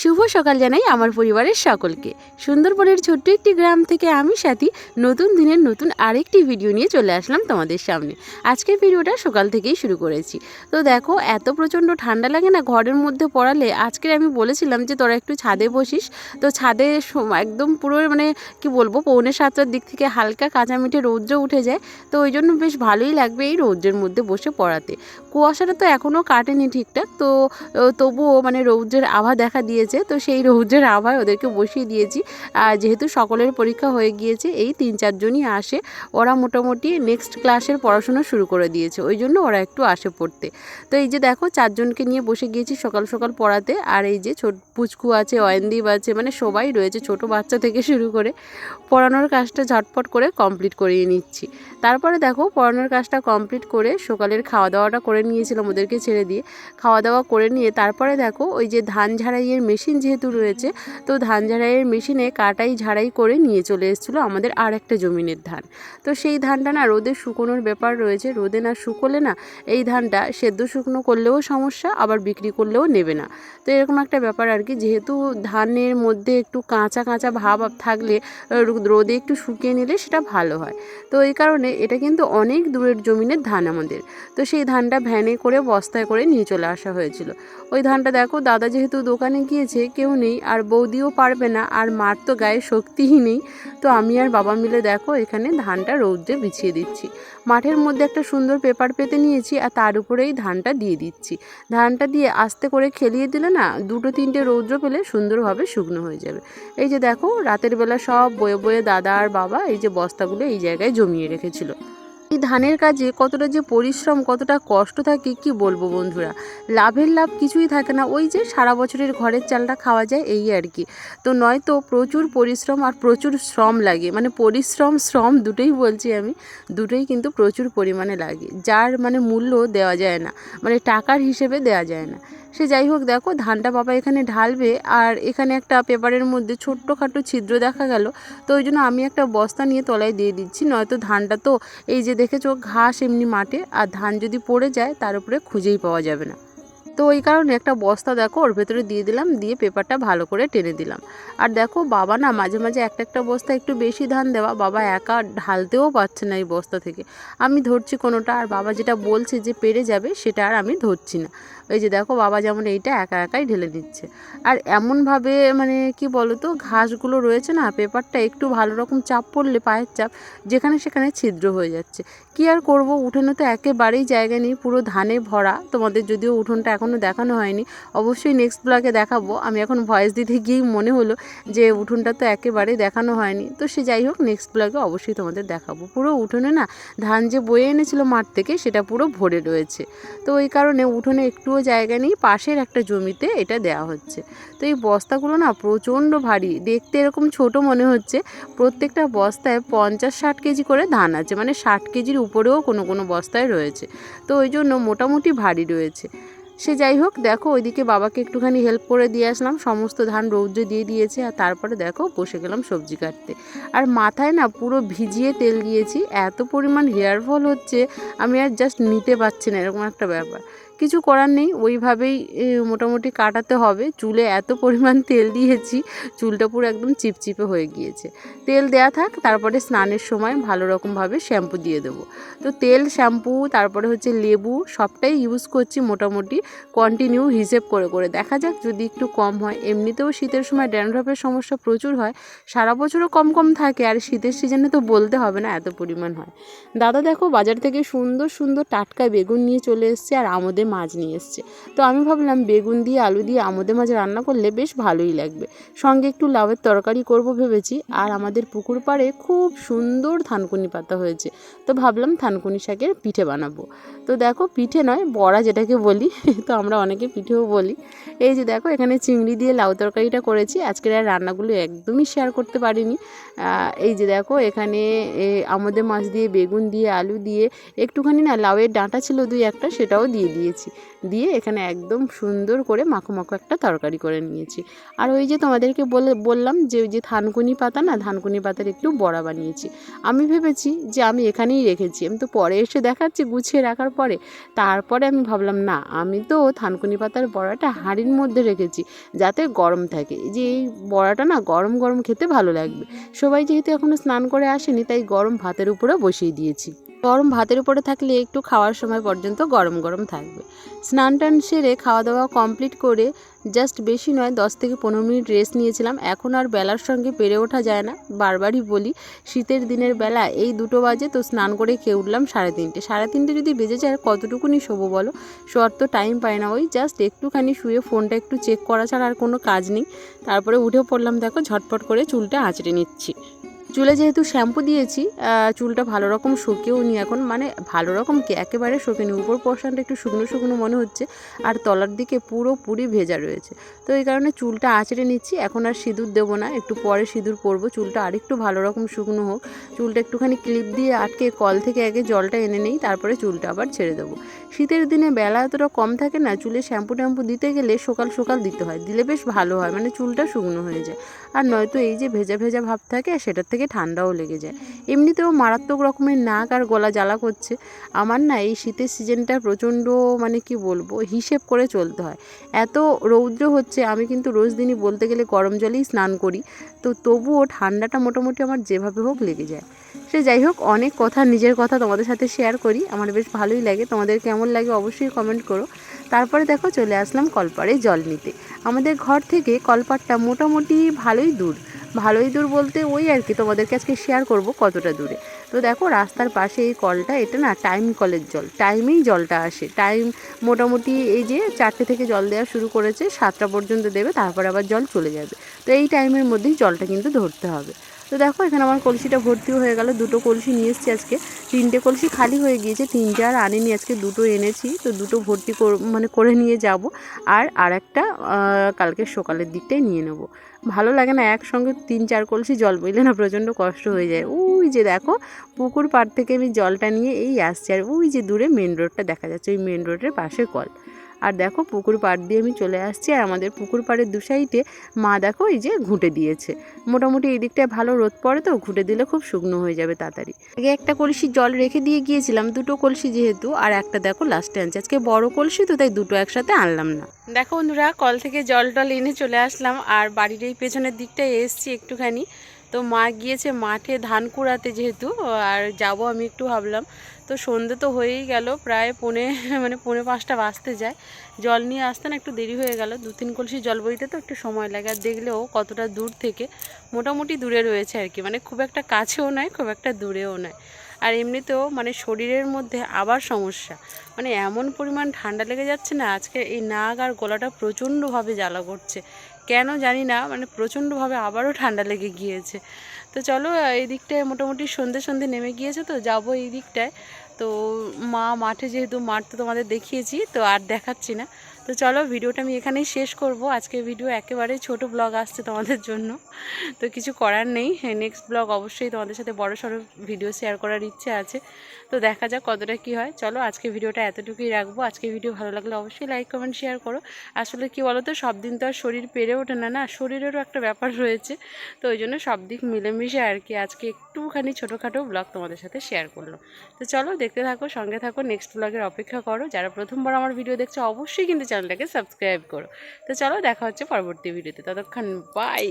শুভ সকাল জানাই আমার পরিবারের সকলকে। সুন্দরবনের ছোট্ট একটি গ্রাম থেকে আমি সাথী নতুন দিনের নতুন আরেকটি ভিডিও নিয়ে চলে আসলাম তোমাদের সামনে। আজকের ভিডিওটা সকাল থেকেই শুরু করেছি। তো দেখো, এত প্রচণ্ড ঠান্ডা লাগে না, ঘরের মধ্যে পড়ালে আজকে আমি বলেছিলাম যে তোরা একটু ছাদে বসিস। তো ছাদে একদম পুরো মানে কি বলব, পৌনে সাতটার দিক থেকে হালকা কাঁচা মিঠে রৌদ্র উঠে যায়। তো ওই জন্য বেশ ভালোই লাগবে এই রৌদ্রের মধ্যে বসে পড়াতে। কুয়াশাটা তো এখনও কাটেনি ঠিকঠাক। তো তবুও মানে রৌদ্রের আভা দেখা দিয়েছে। তো সেই রৌদ্রের আভায় ওদেরকে বসিয়ে দিয়েছি। আর যেহেতু সকলের পরীক্ষা হয়ে গিয়েছে, এই তিন চারজনই আসে। ওরা মোটামুটি নেক্সট ক্লাসের পড়াশোনা শুরু করে দিয়েছে। ওই জন্য ওরা একটু আসে পড়তে। তো এই যে দেখো চারজনকে নিয়ে বসে গিয়েছি সকাল সকাল পড়াতে। আর এই যে ছোট পুচকু আছে, অয়নদীপ আছে মানে সবাই রয়েছে ছোট বাচ্চা থেকে শুরু করে। পড়ানোর কাজটা ঝটপট করে কমপ্লিট করিয়ে নিচ্ছি। তারপরে দেখো, পড়ানোর কাজটা কমপ্লিট করে সকালের খাওয়া দাওয়াটা করে নিয়েছিলাম ওদেরকে ছেড়ে দিয়ে। খাওয়া দাওয়া করে নিয়ে তারপরে দেখো, ওই যে ধান ঝাড়াইয়ের মেশিন যেহেতু রয়েছে, তো ধান ঝাড়াইয়ের মেশিনে কাটাই ঝাড়াই করে নিয়ে চলে এসেছিল আমাদের আর একটা জমিনের ধান। তো সেই ধানটা না রোদে শুকোনোর ব্যাপার রয়েছে, রোদে না শুকোলে না এই ধানটা সেদ্ধ শুকনো করলেও সমস্যা, আবার বিক্রি করলেও নেবে না। তো এরকম একটা ব্যাপার আর কি, যেহেতু ধানের মধ্যে একটু কাঁচা কাঁচা ভাব থাকলে রোদে একটু শুকিয়ে নিলে সেটা ভালো হয়। তো এই কারণে এটা কিন্তু অনেক দূরের জমিনের ধান আমাদের। তো সেই ধানটা ভ্যানে করে বস্তায় করে নিয়ে চলে আসা হয়েছিল। ওই ধানটা দেখো, দাদা যেহেতু দোকানে গিয়েছে কেউ নেই আর বৌদিও পারবে না আর মার তো গায়ে শক্তিই নেই। তো আমি আর বাবা মিলে দেখো এখানে ধানটা রৌদ্রে বিছিয়ে দিচ্ছি। মাঠের মধ্যে একটা সুন্দর পেপার পেতে নিয়েছি আর তার উপরেই ধানটা দিয়ে দিচ্ছি। ধানটা দিয়ে আস্তে করে খেলিয়ে দিলে না দুটো তিনটে রৌদ্র পেলে সুন্দরভাবে শুকনো হয়ে যাবে। এই যে দেখো রাতের বেলা সব বয়ে বয়ে দাদা আর বাবা এই যে বস্তাগুলো এই জায়গায় জমিয়ে রেখেছিল। এই ধানের কাজে কতটা যে পরিশ্রম, কতটা কষ্ট থাকে কি বলব বন্ধুরা? লাভের লাভ কিছুই থাকে না। ওই যে সারা বছরের ঘরের চালটা খাওয়া যায় এই আর কি। তো নয়তো প্রচুর পরিশ্রম আর প্রচুর শ্রম লাগে। মানে পরিশ্রম, শ্রম দুটোই বলছি আমি, দুটোই কিন্তু প্রচুর পরিমাণে লাগে। যার মানে মূল্য দেওয়া যায় না। মানে টাকার হিসেবে দেওয়া যায় না। সে যাই হোক, দেখো, ধানটা বাবা এখানে ঢালবে, আর এখানে একটা পেপারের মধ্যে ছোট্টখাটো ছিদ্র দেখা গেল। তো ওই জন্য আমি একটা বস্তা নিয়ে তলায় দিয়ে দিচ্ছি, নয়তো ধানটা তো এই যে দেখেছ, ঘাস এমনি মাঠে, আর ধান যদি পড়ে যায়, তার উপরে খুঁজেই পাওয়া যাবে না। তো ওই কারণে একটা বস্তা দেখো, ওর ভেতরে দিয়ে দিলাম, দিয়ে পেপারটা ভালো করে টেনে দিলাম। আর দেখো, বাবা না, মাঝে মাঝে একটা একটা বস্তা একটু বেশি ধান দেওয়া, বাবা একা ঢালতেও পারছে না এই বস্তা থেকে। আমি ধরছি কোনোটা, আর বাবা যেটা বলছে যে পেরে যাবে, সেটা আর আমি ধরছি না। ওই যে দেখো বাবা যেমন এইটা একা একাই ঢেলে দিচ্ছে। আর এমনভাবে মানে কি বলো তো ঘাসগুলো রয়েছে না, পেপারটা একটু ভালো রকম চাপ পড়লে, পায়ের চাপ যেখানে সেখানে ছিদ্র হয়ে যাচ্ছে। কি আর করব, উঠোনে তো একেবারেই জায়গা নেই, পুরো ধানে ভরা। তোমাদের যদিও উঠোনটা এখনও দেখানো হয়নি, অবশ্যই নেক্সট ব্লগে দেখাবো। আমি এখন ভয়েস দিতে গিয়েই মনে হলো যে উঠোনটা তো একেবারেই দেখানো হয়নি। তো সে যাই হোক নেক্সট ব্লগে অবশ্যই তোমাদের দেখাবো। পুরো উঠোনে না ধান যে বয়ে এনেছিল মাঠ থেকে, সেটা পুরো ভরে রয়েছে। তো ওই কারণে উঠোনে একটুও জায়গা নেই, পাশের একটা জমিতে এটা দেওয়া হচ্ছে। তো এই বস্তাগুলো না প্রচণ্ড ভারী। দেখতে এরকম ছোট মনে হচ্ছে। প্রত্যেকটা বস্তায় পঞ্চাশ ষাট কেজি করে ধান আছে। মানে ষাট কেজির উপরেও কোনো কোনো বস্তায় রয়েছে। তো ওই জন্য মোটামুটি ভারী রয়েছে। সে যাই হোক, দেখো ওইদিকে বাবাকে একটুখানি হেল্প করে দিয়ে আসলাম। সমস্ত ধান রৌদ্রে দিয়ে দিয়েছে আর তারপরে দেখো বসে গেলাম সবজি কাটতে। আর মাথায় না পুরো ভিজিয়ে তেল দিয়েছি। এত পরিমাণ হেয়ার ফল হচ্ছে, আমি আর জাস্ট নিতে পারছি না, এরকম একটা ব্যাপার। কিছু করার নেই, ওইভাবেই মোটামুটি কাটাতে হবে। চুলে এত পরিমাণ তেল দিয়েছি, চুলটা পুরো একদম চিপচিপে হয়ে গিয়েছে। তেল দেয়া থাক, তারপরে স্নানের সময় ভালো রকমভাবে শ্যাম্পু দিয়ে দেবো। তো তেল, শ্যাম্পু, তারপরে হচ্ছে লেবু, সবটাই ইউজ করছি মোটামুটি কন্টিনিউ হিসেব করে করে। দেখা যাক যদি একটু কম হয়। এমনিতেও শীতের সময় ড্যান্ড্রফের সমস্যা প্রচুর হয়। সারা বছরও কম কম থাকে, আর শীতের সিজনে তো বলতে হবে না, এত পরিমাণ হয়। দাদা দেখো, বাজার থেকে সুন্দর সুন্দর টাটকা বেগুন নিয়ে চলে এসছে, আর আমোদে মাছ নিয়ে এসছে। তো আমি ভাবলাম বেগুন দিয়ে, আলু দিয়ে আমোদে মাছ রান্না করলে বেশ ভালোই লাগবে। সঙ্গে একটু লাউয়ের তরকারি করব ভেবেছি। আর আমাদের পুকুর পাড়ে খুব সুন্দর থানকুনি পাতা হয়েছে। তো ভাবলাম থানকুনি শাকের পিঠে বানাবো। তো দেখো পিঠে নয়, বড়া যেটাকে বলি, তো আমরা অনেকে পিঠেও বলি। এই যে দেখো এখানে চিংড়ি দিয়ে লাউ তরকারিটা করেছি। আজকের আর রান্নাগুলো একদমই শেয়ার করতে পারিনি। এই যে দেখো এখানে আমাদের মাছ দিয়ে, বেগুন দিয়ে, আলু দিয়ে, একটুখানি না লাউয়ের ডাঁটা ছিল দুই একটা, সেটাও দিয়ে দিয়েছি। দিয়ে এখানে একদম সুন্দর করে মাখো মাখো একটা তরকারি করে নিয়েছি। আর ওই যে তোমাদেরকে বলে, বললাম যে ওই যে থানকুনি পাতা না থানকুনি পাতার একটু বড়া বানিয়েছি। আমি ভেবেছি যে আমি এখানেই রেখেছি। আমি তো পরে এসে দেখাচ্ছি গুছিয়ে রাখার পরে। তারপরে আমি ভাবলাম, না, আমি তো থানকুনি পাতার বড়াটা হাঁড়ির মধ্যে রেখেছি যাতে গরম থাকে। যে এই বড়াটা না গরম গরম খেতে ভালো লাগবে। সবাই যেহেতু এখনও স্নান করে আসেনি, তাই গরম ভাতের উপরে বসিয়ে দিয়েছি। গরম ভাতের উপরে থাকলে একটু খাওয়ার সময় পর্যন্ত গরম গরম থাকবে। স্নান টান সেরে খাওয়া দাওয়া কমপ্লিট করে জাস্ট বেশি নয়, দশ থেকে পনেরো মিনিট রেস্ট নিয়েছিলাম। এখন আর বেলার সঙ্গে পেরে ওঠা যায় না। বারবারই বলি, শীতের দিনের বেলা এই দুটো বাজে তো স্নান করে খেয়ে উঠলাম সাড়ে তিনটে। সাড়ে তিনটে যদি বেজে যায় কতটুকুনি শোবো বলো? শোয়ার তো টাইম পায় না। ওই জাস্ট একটুখানি শুয়ে ফোনটা একটু চেক করা ছাড়া আর কোনো কাজ নেই। তারপরে উঠে পড়লাম, দেখো ঝটপট করে চুলটা আঁচড়ে নিচ্ছি। চুলে যেহেতু শ্যাম্পু দিয়েছি চুলটা ভালো রকম শুকিয়েও নি এখন। মানে ভালো রকম কি একেবারে শুকেনি। উপর পোর্শনটা একটু শুকনো শুকনো মনে হচ্ছে, আর তলার দিকে পুরোপুরি ভেজা রয়েছে। তো এই কারণে চুলটা আঁচড়ে নিচ্ছি, এখন আর সিঁদুর দেবো না, একটু পরে সিঁদুর পরবো। চুলটা আরেকটু ভালো রকম শুকনো হোক। চুলটা একটুখানি ক্লিপ দিয়ে আটকে কল থেকে আগে জলটা এনে নেই, তারপরে চুলটা আবার ছেড়ে দেবো। শীতের দিনে বেলা এতটা কম থাকে না, চুলে শ্যাম্পু ট্যাম্পু দিতে গেলে সকাল সকাল দিতে হয়। দিলে বেশ ভালো হয় মানে চুলটা শুকনো হয়ে যায়। আর নয়তো এই যে ভেজা ভেজা ভাব থাকে, সেটার থেকে ঠান্ডাও লেগে যায়। এমনিতেও মারাত্মক রকমের নাক আর গলা জ্বালা করছে। আমার না এই শীতের সিজনটা প্রচণ্ড মানে কি বলব, হিসেব করে চলতে হয়। এত রৌদ্র হচ্ছে, আমি কিন্তু রোজ দিনই বলতে গেলে গরম জলেই স্নান করি। তো তবুও ঠান্ডাটা মোটামুটি আমার যেভাবে হোক লেগে যায়। সে যাই হোক, অনেক কথা, নিজের কথা তোমাদের সাথে শেয়ার করি। আমার বেশ ভালোই লাগে। তোমাদের কেমন লাগে অবশ্যই কমেন্ট করো। তারপরে দেখো, চলে আসলাম কলপাড়ে জল নিতে। আমাদের ঘর থেকে কলপাড়টা মোটামুটি ভালোই দূর। ভালোই দূর বলতে ওই আর কি, তোমাদেরকে আজকে শেয়ার করব কতটা দূরে। তো দেখো রাস্তার পাশে এই কলটা, এটা না টাইম কলের জল টাইমেই জলটা আসে। টাইম মোটামুটি এই যে চারটে থেকে জল দেওয়া শুরু করেছে, সাতটা পর্যন্ত দেবে, তারপর আবার জল চলে যাবে। তো এই টাইমের মধ্যেই জলটা কিন্তু ধরতে হবে। তো দেখো, এখানে আমার কলসিটা ভর্তিও হয়ে গেল। দুটো কলসি নিয়ে এসেছি আজকে। তিনটে কলসি খালি হয়ে গিয়েছে, তিনটে আর আনিনি, আজকে দুটো এনেছি। তো দুটো ভর্তি মানে করে নিয়ে যাব। আর আর একটা কালকে সকালের দিকটাই নিয়ে নেব। ভালো লাগে না, একসঙ্গে তিন, চার কলসি জল বইলে না প্রচণ্ড কষ্ট হয়ে যায়। ওই যে দেখো, পুকুর পাড় থেকে আমি জলটা নিয়ে এই আসছি। আর ওই যে দূরে মেন রোডটা দেখা যাচ্ছে, ওই মেন রোডের পাশে কল। আর দেখো পুকুর পাড় দিয়ে আমি চলে আসছি আর আমাদের পুকুর পাড়ের দু সাইডে মা দেখো এই যে ঘুঁটে দিয়েছে। মোটামুটি এই দিকটায় ভালো রোদ পড়ে তো, ঘুঁটে দিলে খুব শুকনো হয়ে যাবে তাড়াতাড়ি। আগে একটা কলসি জল রেখে দিয়ে গিয়েছিলাম, দুটো কলসি যেহেতু, আর একটা দেখো লাস্টে আনছি আজকে বড় কলসি তো তাই দুটো একসাথে আনলাম না। দেখো বন্ধুরা, কল থেকে জল টল এনে চলে আসলাম আর বাড়ির এই পেছনের দিকটায় এসছি একটুখানি। তো মা গিয়েছে মাঠে ধান কুড়াতে যেহেতু, আর যাব আমি একটু ভাবলাম তো সন্ধে তো হয়েই গেল, প্রায় পৌনে মানে পৌনে পাঁচটা বাজতে যায়। জল নিয়ে আসতে না একটু দেরি হয়ে গেল দু তিন কলসি জল বইতে তো একটু সময় লাগে, আর দেখলেও কতটা দূর থেকে মোটামুটি দূরে রয়েছে আর কি মানে খুব একটা কাছেও নয়, খুব একটা দূরেও নয়। আর এমনিতেও মানে শরীরের মধ্যে আবার সমস্যা মানে এমন পরিমাণ ঠান্ডা লেগে যাচ্ছে না, আজকে এই নাক আর গলাটা প্রচণ্ডভাবে জ্বালা করছে। কেন জানি না মানে প্রচণ্ডভাবে আবারও ঠান্ডা লেগে গিয়েছে। তো চলো এই দিকটায় মোটামুটি সন্ধে সন্ধে নেমে গিয়েছে তো, যাব এই দিকটায়। তো মা মাঠে যেহেতু মাঠ তো তোমাদের দেখিয়েছি, তো আর দেখাচ্ছি না। তো চলো ভিডিওটা আমি এখানেই শেষ করব। আজকে ভিডিও একেবারে ছোট ব্লগ আসছে তোমাদের জন্য। তো কিছু করার নেই। নেক্সট ব্লগ অবশ্যই তোমাদের সাথে বড় সড়ো ভিডিও শেয়ার করার ইচ্ছে আছে। তো দেখা যাক কতটা কি হয়। চলো আজকে ভিডিওটা এতটুকুই রাখব। আজকে ভিডিও ভালো লাগলে অবশ্যই লাইক কমেন্ট শেয়ার করো। আসলে কি বলো তো সব দিন তো আর শরীর পেরে ওঠে না না, শরীরেরও একটা ব্যাপার রয়েছে। তো ওই জন্য সব দিক মিলেমিশে আর কি আজকে একটুখানি ছোটোখাটো ব্লগ তোমাদের সাথে শেয়ার করল। তো চলো দেখতে থাকো, সঙ্গে থাকো নেক্সট ব্লগের অপেক্ষা করো। যারা প্রথমবার আমার ভিডিও দেখছ, অবশ্যই কিন্তু চ্যানেলটাকে সাবস্ক্রাইব করো। তো চলো দেখা হচ্ছে পরবর্তী ভিডিওতে। ততক্ষণ বাই